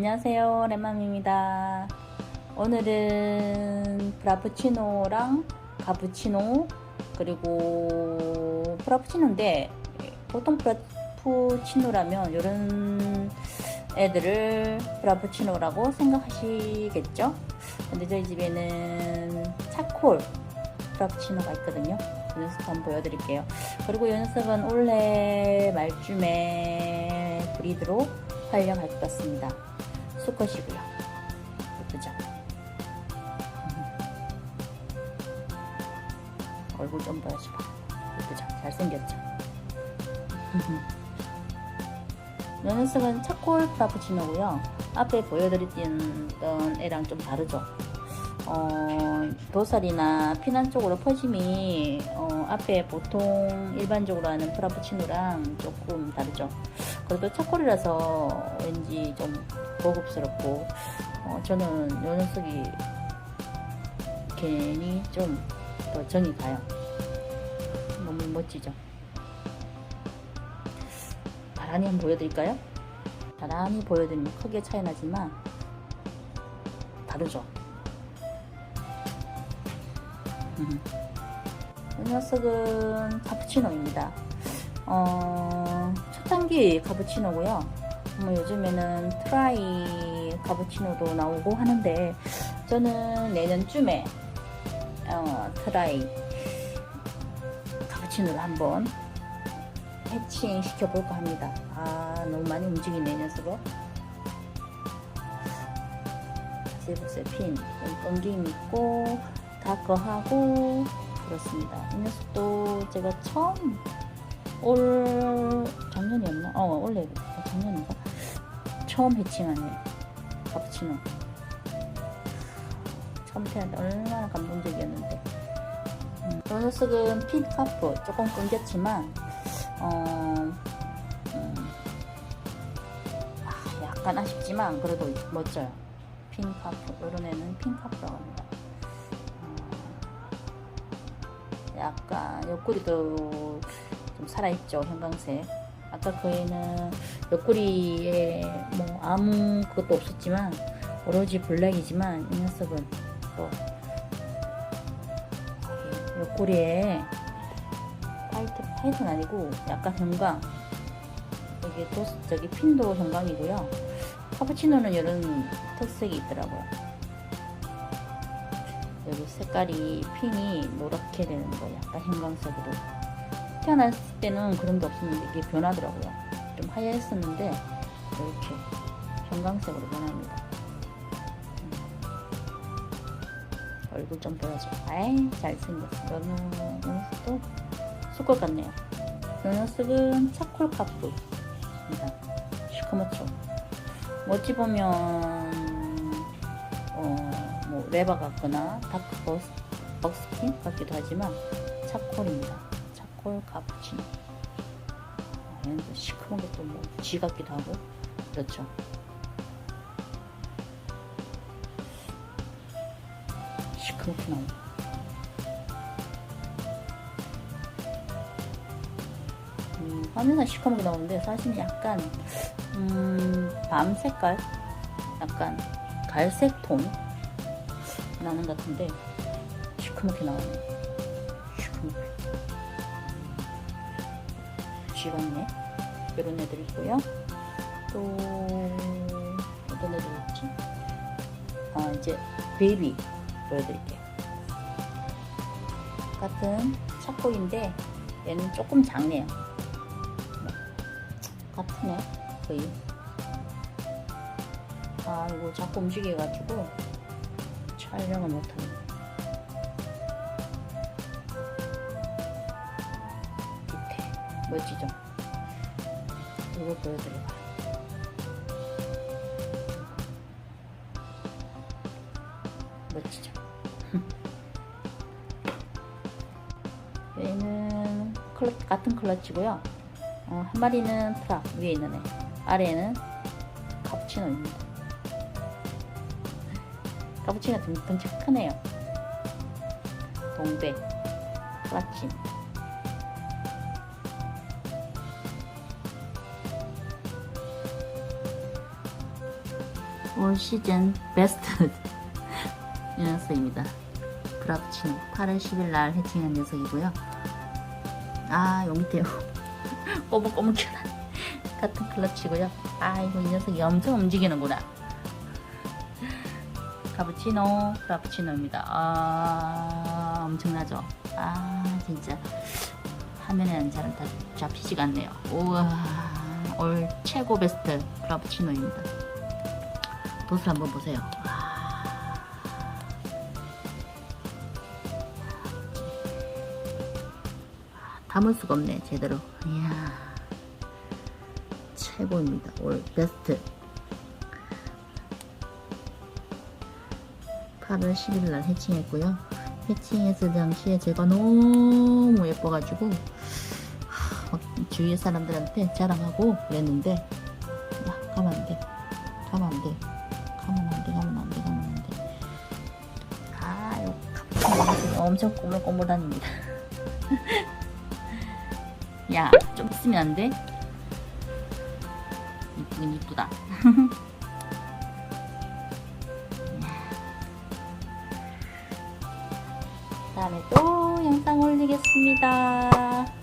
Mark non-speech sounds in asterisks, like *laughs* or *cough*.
안녕하세요 레맘입니다. 오늘은 프라푸치노랑 카푸치노 그리고 프라푸치노인데 보통 프라푸치노라면 이런 애들을 프라푸치노라고 생각하시겠죠? 근데 저희 집에는 차콜 프라푸치노가 있거든요. 그 녀석 한번 보여드릴게요. 그리고 이 녀석은 올해 말쯤에 브리드로 활용할 것 같습니다 수컷이고요. 예쁘죠? 얼굴 좀 보여줘봐. 예쁘죠? 잘생겼죠? *laughs* 이 녀석은 차콜 프라푸치노고요. 앞에 보여드렸던 애랑 좀 다르죠? 어, 도살이나 피난 쪽으로 퍼짐이 어, 앞에 보통 일반적으로 하는 프라푸치노랑 조금 다르죠. 그래도 차콜이라서 왠지 좀 고급스럽고 어, 저는 요 녀석이 괜히 좀 더 정이 가요. 너무 멋지죠? 나란히 한번 보여드릴까요? 나란히 보여드리면 크게 차이 나지만 다르죠? 이 녀석은 카푸치노입니다. 어, 첫 단계 카푸치노고요. 뭐 요즘에는 트라이 카푸치노도 나오고 하는데 저는 내년쯤에 어, 트라이 카푸치노를 한번 해칭 시켜볼까 합니다. 아 너무 많이 움직이네 이 녀석은. 보세요 핀 끈김 있고 다커하고 그렇습니다. 이 녀석도 제가 처음 올 작년이었나? 어 원래 작년인가? 처음 애 카푸치노. 처음 태어날 때 얼마나 감동적이었는데. 음, 이 녀석은 핀 카프 조금 끊겼지만 어, 음, 아, 약간 아쉽지만 그래도 멋져요. 핀 카프 이런 애는 핀 카프라고 합니다. 약간 옆구리도 좀 살아있죠 형광색. 아까 그 애는 옆구리에 뭐 아무 그것도 없었지만 오로지 블랙이지만 이 녀석은 또 옆구리에 화이트 화이트는 아니고 약간 형광. 여기 도 저기 핀도 형광이고요. 카푸치노는 이런 특색이 있더라고요 여기 색깔이 핀이 노랗게 되는 거 약간 형광색으로. 태어났을 때는 그런 게 없었는데 이게 변하더라고요. 좀 하얘졌었는데 이렇게 형광색으로 변합니다. 음. 얼굴 좀 보여줘. 아이 잘생겼어. 너는 녀석도 수컷 같네요. 이 녀석은 차콜 카프입니다. 시커멓죠. 어찌 보면 어, 뭐 레바 같거나 다크 버스, 버스킨 같기도 하지만 차콜입니다. 차콜 카푸치노. 얘는 또 시커먼 것도 뭐쥐 같기도 하고 그렇죠. 시커멓게 나오고 음, 화면상 시커멓게 나오는데 사실 약간 음, 밤 색깔 약간 갈색 톤 나는 것 같은데 시커멓게 나오네. 시커멓게. 쥐같네. 이런 애들 있고요. 또 어떤 애들 있지? 아 이제 베이비 보여드릴게요. 같은 차콜인데 얘는 조금 작네요. 같으네 거의. 아 이거 자꾸 움직여가지고 촬영을 못하네 밑에 멋지죠? 이거 보여드려봐 멋지죠? 얘는 클러, 같은 클러치고요. 어, 한 마리는 프락 위에 있는 애. 아래에는 카푸치노입니다 카푸치노 등, 덩치 크네요 동백 플라침 올 시즌 베스트 이 녀석입니다. 브라치노 8월 10일 날 해칭한 녀석이고요. 아, 요. 꼬불꼬불 켜난 같은 클러치고요. 아이고, 이 녀석이 엄청 움직이는구나. 카푸치노, 프라푸치노입니다. 아, 엄청나죠? 아, 진짜. 화면에는 잘다 잡히지가 않네요. 우와, 올 최고 베스트 프라푸치노입니다. 도수 한번 보세요. 아, 담을 수가 없네, 제대로. 이야, 최고입니다. 올 베스트. 8월 10일 날 해칭했고요. 해칭했을 당시에 제가 너무 예뻐가지고 하, 막 주위의 사람들한테 자랑하고 그랬는데 야 가면 안 돼. 가면 안 돼. 가면 안 돼. 가면 안 돼. 가면 안 돼. 아유 카푸치노 엄청 꼬물꼬물합니다. *laughs* 야좀 있으면 안 돼? 이쁘긴 이쁘다. *laughs* 다음에 또 영상 올리겠습니다.